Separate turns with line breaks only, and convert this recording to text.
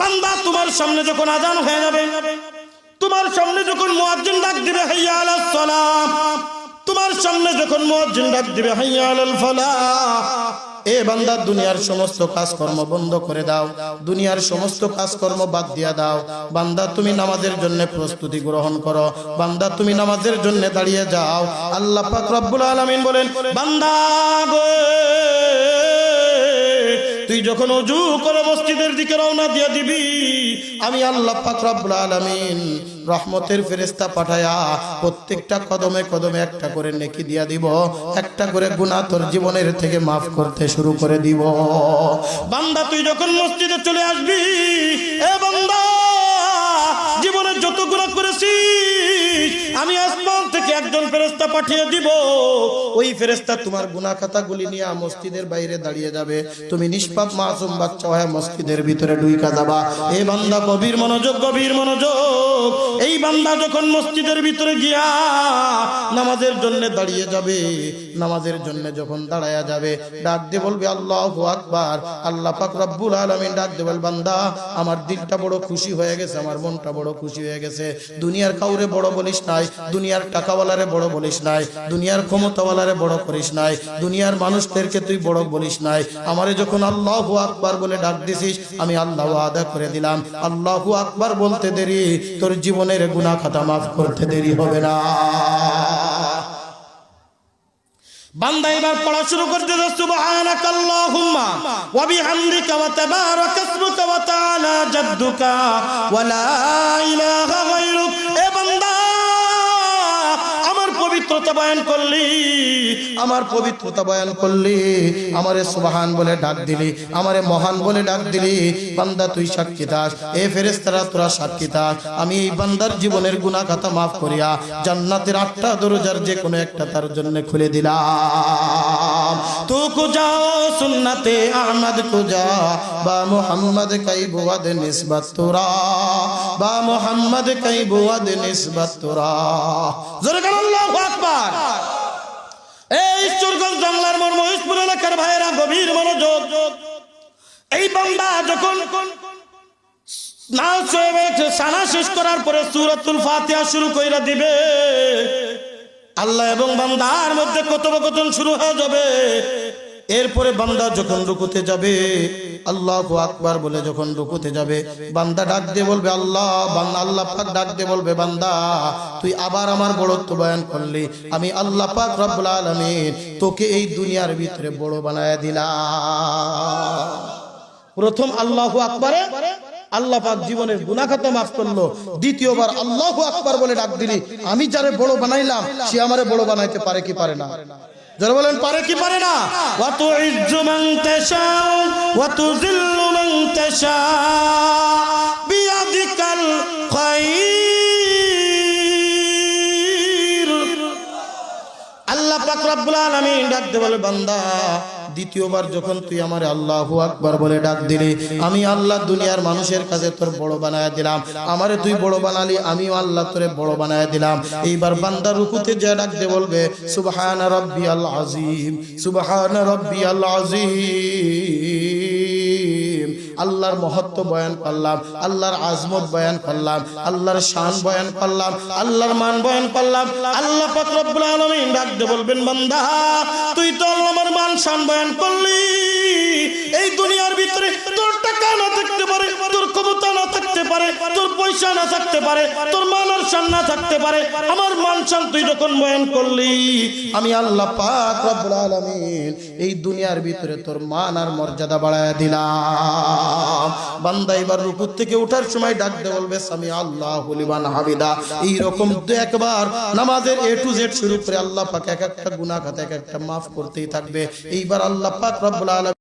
বান্দা, তোমার সামনে যখন আজান হয়ে যাবে, তোমার সামনে যখন মুয়াজ্জিন ডাক দিবে, হাইয়া আলাস সালাম তোমার সামনে যখন মুয়াজ্জিন ডাক দিবে, হাইয়া আলাল ফালাহ এ বান্দা, দুনিয়ার সমস্ত কাজকর্ম বন্ধ করে দাও, দুনিয়ার সমস্ত কাজকর্ম বাদ দিয়া দাও। বান্দা, তুমি নামাজের জন্য প্রস্তুতি গ্রহণ করো। বান্দা, তুমি নামাজের জন্য দাঁড়িয়ে যাও। আল্লাহ পাক রব্বুল আলামিন বলেন, বান্দা গো তুই যখন অজু করে মসজিদের দিকে রওনা দিয়ে দিবি, আমি আল্লাহ পাক রব্বুল আলামিন রহমতের ফেরেশতা পাঠায়া প্রত্যেকটা কদমে কদমে একটা করে নেকি দিয়া দিব, একটা করে গুনাহ তোর জীবনের থেকে মাফ করতে শুরু করে দিব। বান্দা, তুই যখন মসজিদে চলে আসবি, এ বান্দা জীবনে যত গুনাহ করেছিস, আমি আসমান থেকে একজন ফেরেশতা পাঠিয়ে দিব। ওই ফেরেশতা তোমার গুনাহ খাতাগুলি নিয়ে মসজিদের বাইরে দাঁড়িয়ে যাবে। তুমি নিষ্পাপ মাসুম বাচ্চা হয়ে মসজিদের ভিতরে ডুইকা যাবা। এই বান্দা গভীর মনোযোগ গভীর মনোযোগ। এই বান্দা যখন মসজিদের ভিতরে গিয়া নামাজের জন্য দাঁড়িয়ে যাবে, নামাজের জন্য যখন দাঁড়ায়া যাবে, ডাক দিয়ে বলবে, আল্লাহু আকবার। আল্লাহ পাক রব্বুল আলামিন ডাক দিয়ে বল, বান্দা, আমার দিলটা বড় খুশি হয়ে গেছে, আমার মনটা বড় খুশি হয়ে গেছে। দুনিয়ার কাউরে বড় বলিস নাই, দুনিয়ার টাকাওয়ালারে বড় বলিস নাই, দুনিয়ার ক্ষমতাওয়ালারে বড় করিস নাই, দুনিয়ার মানুষদেরকে তুই বড় বলিস নাই। আমারে যখন আল্লাহু আকবার বলে ডাক দিছিস, আমি আল্লাহ আদা করে দিলাম। আল্লাহু আকবার বলতে দেরি, তোর জীবনের গুনাহ খাতা মাফ করতে দেরি হবে না। বান্দা এবার পড়া শুরু করতে দাও সুবহানাকা আল্লাহুম্মা ওয়া বিহামদিকা ওয়া তাবারাকা ইসমুকা ওয়া পবিত্রতা বয়ান করলি, আমার পবিত্রতা বয়ান করলি, আমারে সুবাহান বলে ডাক দিলি, আমারে মহান বলে ডাক দিলি, বান্দা তুই সাক্ষী দাস এ ফেরেস্তারা তোরা সাক্ষী দাস আমি এই বান্দার জীবনের গুনাহ খাতা মাফ করিয়া জান্নাতের আটটা দরজার যে কোনো একটা তার জন্য খুলে দিলাম। তু কুজা সুন্নতে আহমদ কুজা বা মোহাম্মদ কাই বুয়াদ নিসবত তোরা, বা মোহাম্মদ কাই বুয়াদ নিসবত তোরা। জোরে কান আল্লাহু আকবার। এই ঈশ্বরগঞ্জ বাংলার মর্ম মহিষপুর এলাকার ভাইয়েরা, গভীর মনোযোগ। এই বান্দা যখন নাচ হয়ে সানা শেষ করার পরে সুরাতুল ফাতিহা শুরু কইরা দিবে। আল্লাহ এবং বান্দার মধ্যে কথোপকথন শুরু হয়ে যাবে। এরপরে বান্দা যখন রুকুতে যাবে, আল্লাহ আকবার বলে যখন রুকুতে যাবে, বান্দা ডাক দিয়ে বলবে, আল্লাহ আল্লাহ পাক ডাক দিয়ে বলবে, বান্দা, তুই আবার আমার বড়ত্ব বয়ান করলি। আমি আল্লাহ পাক রব্বুল আলামিন তোকে এই দুনিয়ার ভিতরে বড় বানায় দিলাম। প্রথম আল্লাহ আকবারে আল্লাহ পাক জীবনের গুনাহ খাতা মাফ করল। দ্বিতীয়বার আল্লাহ আকবার বলে ডাক দিলি আমি যারে বড় বানাইলাম সে আমারে বড় বানাইতে পারে কি পারে না? যারা বলেন পারে কি পারে না? ওয়া তুইজ্জু মান তাশা ওয়া তুযিল্লু মান তাশা বিয়াদিকাল খায়র আল্লাহ পাক রব্বুল আলামিন ডাক দে বলে বান্দা দ্বিতীয়বার যখন তুই আমার আল্লাহ আকবার বলে ডাক দিলি, আমি আল্লাহ দুনিয়ার মানুষের কাছে তোর বড় বানায় দিলাম। আমারে তুই বড় বানালি, আমিও আল্লাহ তোরে বড় বানায় দিলাম। এইবার বান্দা রুকুতে যা ডাক দে বলবে, সুবহান আজিম আযীম, সুবহান আল্লাহ আযীম। আল্লাহর মহত্ব বয়ান করলাম, আল্লাহর আজমত বয়ান করলাম, আল্লাহর শান বয়ান করলাম, আল্লাহর মান বয়ান করলাম। আল্লাহ পাক রব্বুল আলামিন ডাক দে বলবেন, বান্দা, তুই তো আমার মান, শান বয়ান করলি। এই দুনিয়ার ভিতরে তোর টাকা না থাকতে পারে, তোর ক্ষমতা না থাকতে পারে, তোর পয়সা না থাকতে পারে, তোর মান আর শান না থাকতে পারে, আমার মান শান তুই যখন বয়ান করলি, আমি আল্লাহ পাক রব্বুল আলামিন এই দুনিয়ার ভিতরে তোর মান আর মর্যাদা বাড়ায় দিলাম। বান্দা এবার রুকুর থেকে ওঠার সময় ডাক দে বলবে সামি আল্লাহ লিমান হামিদা। এই রকম দু একবার নামাজের এ টু জেড শুরু করে আল্লাহ পাক এক একটা গুনাহ খাতা এক একটা মাফ করতেই থাকবে। এইবার আল্লাহ পাক রব্বুল আলামিন